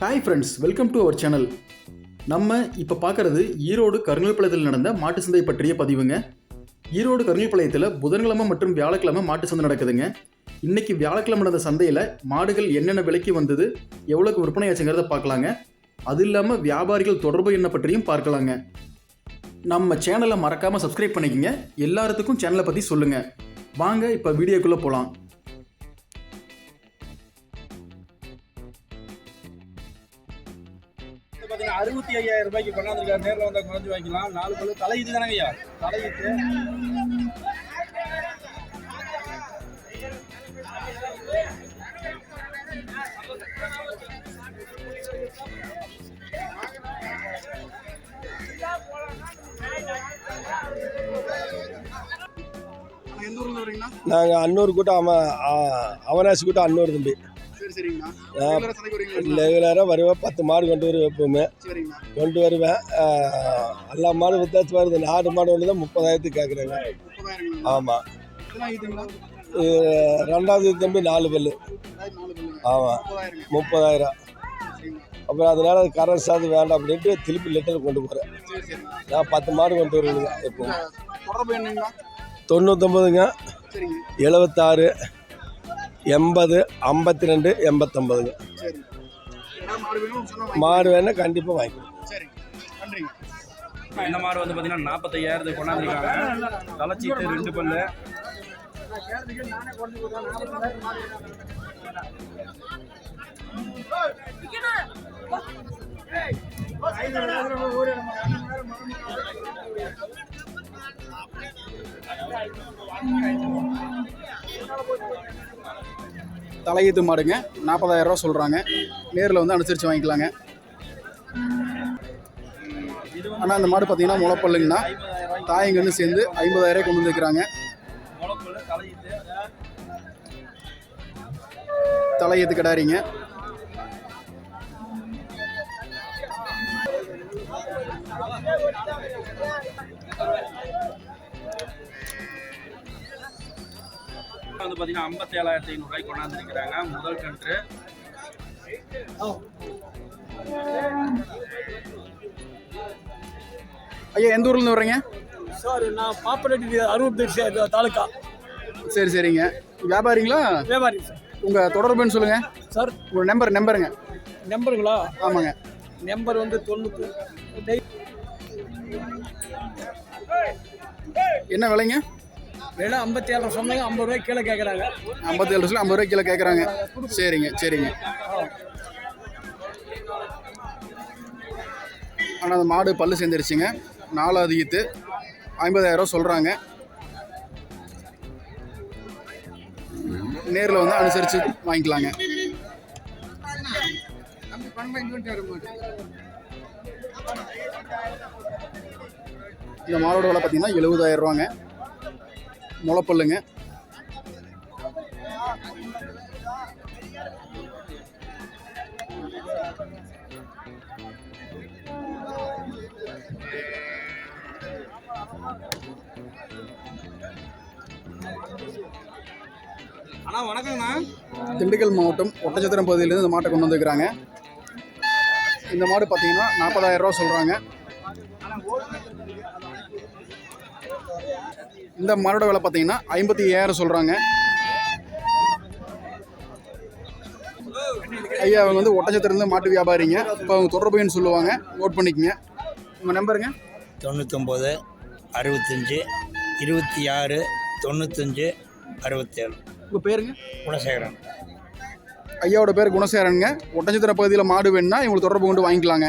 Hi friends welcome to our channel நம்ம இப்போ பார்க்குறது ஈரோடு கருங்கல்பாளையத்தில் நடந்த மாட்டு சந்தை பற்றிய பதிவுங்க. ஈரோடு கருங்கல்பாளையத்தில் புதன்கிழமை மற்றும் வியாழக்கிழமை மாட்டு சந்தை நடக்குதுங்க. இன்னைக்கு வியாழக்கிழமை நடந்த சந்தையில் மாடுகள் என்னென்ன விலைக்கு வந்தது எவ்வளோக்கு விற்பனை ஆச்சுங்கிறத பார்க்கலாங்க. அது இல்லாமல் வியாபாரிகள் தொடர்பு என்ன பற்றியும் பார்க்கலாங்க. நம்ம சேனலை மறக்காமல் சப்ஸ்கிரைப் பண்ணிக்கங்க. எல்லாத்துக்கும் சேனலை பற்றி சொல்லுங்கள் வாங்க இப்போ வீடியோக்குள்ளே போகலாம் இது பாத்தீங்கன்னா அறுபத்தி ஐயாயிரம் ரூபாய்க்கு கொண்டாந்துருக்காரு. நேரில் வந்தா குறைஞ்சு வாங்கிக்கலாம். நாலு பல்லு தலையீட்டு தானங்க ஐயா? தலையீட்டு நாங்கள் அன்னூர் கூட்டம் அவன் அவனாசி கூட்டம் அன்னூர் தம்பி. ரெகுலராக வருவேன் பத்து மாடு கொண்டு வருவேன் எப்பவுமே கொண்டு வருவேன் எல்லா மாடும் வித்தாச்சு வருது நாடு மாடு ஒன்று தான் முப்பதாயிரத்துக்கு கேட்குறாங்க. ஆமாம்? ரெண்டாவது தம்பி நாலு பல்லு நாலு. ஆமாம். முப்பதாயிரம். அப்புறம் அதனால கரண்ட் சார்ஜ் வேண்டாம் அப்படின்ட்டு திருப்பி லெட்டர் கொண்டு போகிறேன். நான் பத்து மாடு கொண்டு வருவேங்க என்னங்கண்ணா? தொண்ணூத்தொம்பதுங்க. எழுபத்தாறு எண்பது ஐம்பத்தி ரெண்டு எண்பத்தொம்பதுங்க மாடு மாடு வேணால் கண்டிப்பாக வாங்கிக்கலாம். நன்றிங்க. இந்த மாடு வந்து பாத்தீங்கன்னா நாற்பத்தையாயிரத்துக்கு கொண்டாந்துருக்காங்க. தலைச்சீட்டு ரெண்டு பல்லு. தலையீத்து மாடுங்க. நாற்பதாயிரம் ரூபா சொல்கிறாங்க நேரில் வந்து அனுசரித்து வாங்கிக்கலாங்க. ஆனால் அந்த மாடு பார்த்தீங்கன்னா முளைப்பல்லுங்கண்ணா. தாயங்கன்னு சேர்ந்து ஐம்பதாயிரம் கொண்டு வந்துருக்கிறாங்க தலையீத்து கிடாரிங்க. வந்து பாத்தீங்கன்னா ஐம்பத்தி ஏழாயிரத்தி ஐநூறுபாய்க்கு கொண்டாந்துருக்கிறாங்க. முதல் கன்று. ஐயா எந்த ஊர்லேருந்து வர்றீங்க? சார் நான் பாப்பரெட்டி அறுபத்தெட்டு தாலுக்கா சரி சரிங்க. வியாபாரிங்களா? வியாபாரி சார். உங்கள் தொடர்புன்னு சொல்லுங்கள் சார். உங்கள் நம்பர் நம்பருங்க நம்பருங்களா? ஆமாங்க. நம்பர் வந்து தொண்ணூற்றி என்ன விலைங்க? வேணா ஐம்பத்தி ஏழு சொன்னாங்க ஐம்பது ரூபாய் கீழே கேட்குறாங்க ஐம்பத்தேழு லட்சம் ஐம்பது ரூபாய் கீழே கேட்குறாங்க சரிங்க சரிங்க. ஆனால் அந்த மாடு பல்லு சேர்ந்துருச்சுங்க. நாலாவது ஈத்து ஐம்பதாயிரம் சொல்கிறாங்க நேரில் வந்து அனுசரித்து வாங்கிக்கலாங்க. இந்த மாடோட விலை பார்த்தீங்கன்னா எழுபதாயிரம் ரூபாங்க. முளைப்பல்லுங்க. அண்ணா வணக்கங்கண்ணா திண்டுக்கல் மாவட்டம் ஒட்டச்சத்திரம் பகுதியிலேருந்து இந்த மாட்டை கொண்டு வந்துருக்குறாங்க. இந்த மாடு பார்த்தீங்கன்னா நாற்பதாயிரம் ரூபா சொல்கிறாங்க இந்த மாடோட விலை பார்த்தீங்கன்னா ஐம்பத்தி ஐயாயிரம் சொல்கிறாங்க ஐயா அவங்க வந்து ஒட்டச்சத்திரந்து மாட்டு வியாபாரிங்க. இப்போ அவங்க தொடர்புன்னு சொல்லுவாங்க. நோட் பண்ணிக்கங்க. உங்கள் நம்பருங்க. தொண்ணூத்தொம்பது அறுபத்தஞ்சி இருபத்தி ஆறு தொண்ணூத்தஞ்சு அறுபத்தேழு. உங்கள் பேருங்க? குணசேகரன். ஐயாவோட பேர் குணசேரனுங்க ஒட்டச்சத்திர பகுதியில் மாடு வேணும்னா இவங்களுக்கு தொடர்பு கொண்டு வாங்கிக்கலாங்க.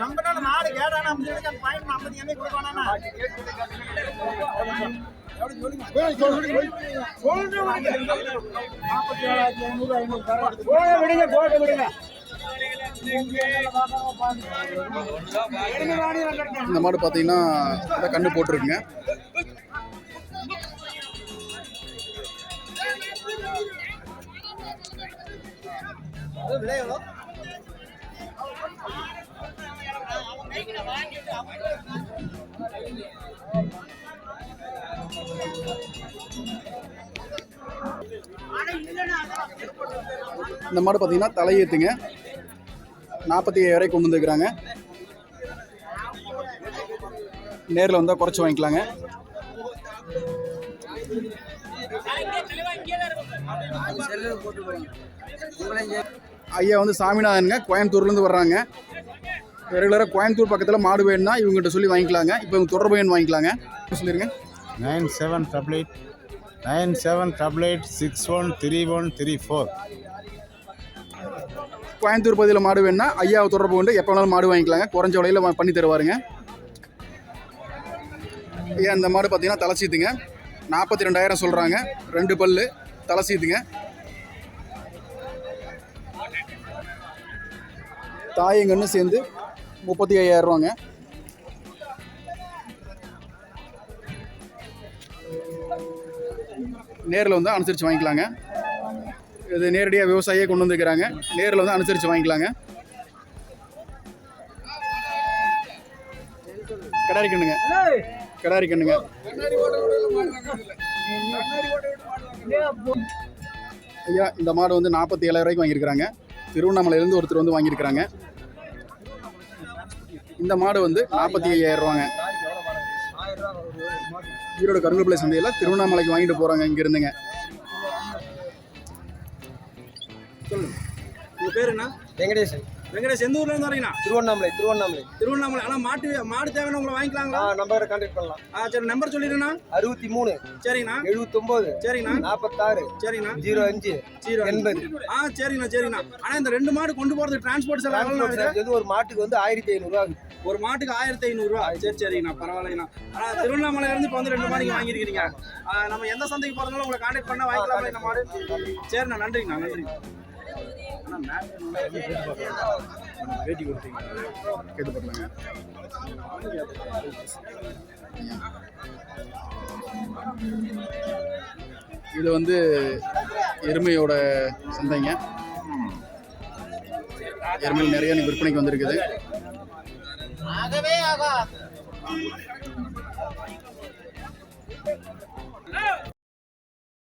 நம்பனால நாடு கேடான பயன் ஐம்பது எண்ணெய் கொடுக்கணும் சொல்றேன் நாற்பத்தி ஏழாயிரத்தி ஐநூறு ஐநூறு கோட்டை விடுங்க கோட்டை விடுங்க இந்த மாடு பார்த்தீங்கன்னா கண்ணு போட்டிருக்குங்க. இந்த மாடு பார்த்தீங்கன்னா தலையேத்துங்க. நாற்பத்தி ஏழு வரை கொண்டு வந்துருக்குறாங்க. நேரில் வந்தால் குறைச்சி வாங்கிக்கலாங்க. ஐயா வந்து சாமிநாதனுங்க கோயம்புத்தூர்லேருந்து வர்றாங்க. ரெகுலராக கோயம்புத்தூர் பக்கத்தில் மாடு வேணும்னா இவங்ககிட்ட சொல்லி வாங்கிக்கலாங்க. இப்போ இவங்க தொடர்பு வேணும் வாங்கிக்கலாங்க. சொல்லிடுங்க nine seven double eight nine seven double eight six one three one three four. Coimbatore பகுதியில் மாடு வேணுன்னா ஐயாவை தொடர்பு கொண்டு எப்போ வேணாலும் மாடு வாங்கிக்கலாங்க. குறைஞ்ச விலையில் பண்ணி தருவாருங்க. ஐயா இந்த மாடு பார்த்தீங்கன்னா தலை சீத்துங்க. நாற்பத்தி ரெண்டாயிரம் சொல்கிறாங்க ரெண்டு பல்லு தலை சீத்துங்க. தாயங்கன்னு சேர்ந்து முப்பத்தி ஐயாயிரரூவாங்க நேரில் வந்து அனுசரித்து வாங்கிக்கலாங்க. இது நேரடியாக விவசாயியே கொண்டு வந்துக்கிறாங்க நேரில் வந்து அனுசரித்து வாங்கிக்கலாங்க. கடாரி கண்ணுங்க. கடாரி கண்ணுங்க. ஐயா இந்த மாடு வந்து நாற்பத்தி ஏழாயிரம் ரூபாய்க்கு வாங்கியிருக்கிறாங்க. திருவண்ணாமலையிலேருந்து ஒருத்தர் வந்து வாங்கியிருக்கிறாங்க. இந்த மாடு வந்து நாற்பத்தி ஐயாயிரம் ரூபாங்க. ஈரோடு கருங்கப்பிள்ளை சந்தையில் திருவண்ணாமலைக்கு வாங்கிட்டு போகிறாங்க இங்கேருந்துங்க உங்க பேரு என்ன வெங்கடேசன். வெங்கடேஷ் எந்த ஊர்ல இருந்து வரீங்கண்ணா திருவண்ணாமலை திருவண்ணாமலை. திருவண்ணாமலை. ஆனா மாட்டு மாடு தேவையான உங்களை வாங்கிக்கலாங்களா? நம்பரை கான்டாக்ட் பண்ணலாம். ஆ சரி நம்பர் சொல்லிடுண்ணா அறுபத்தி மூணு சரிங்கண்ணா எழுபத்தொம்போது சரிங்கண்ணா நாற்பத்தாறு சரிங்கண்ணா ஜீரோ அஞ்சு ஜீரோ எண்பது. ஆ சரிங்கண்ணா சரிங்கண்ணா ஆனா இந்த ரெண்டு மாடு கொண்டு போறது டிரான்ஸ்போர்ட் செலவு? இது ஒரு மாட்டுக்கு வந்து ஆயிரத்தி ஐநூறுரூவா ஒரு மாட்டுக்கு ஆயிரத்தி ஐநூறுரூவா சரி சரிங்கண்ணா பரவாயில்லைங்கண்ணா ஆனா திருவண்ணாமலையில இருந்து இப்போ வந்து ரெண்டு மாடு வாங்கியிருக்கீங்க. ஆ, நம்ம எந்த சந்தைக்கு போறதுனால உங்களை கான்டாக்ட் பண்ணா வாங்கிக்கலாமா இந்த மாடு. சரிண்ணா நன்றிங்கண்ணா நன்றிங்க பேட்டி கொடுத்தீங்க. கேட்டு போடலாங்க இது வந்து எருமையோட சந்தைங்க. எருமையில் நிறைய விற்பனைக்கு வந்திருக்குது.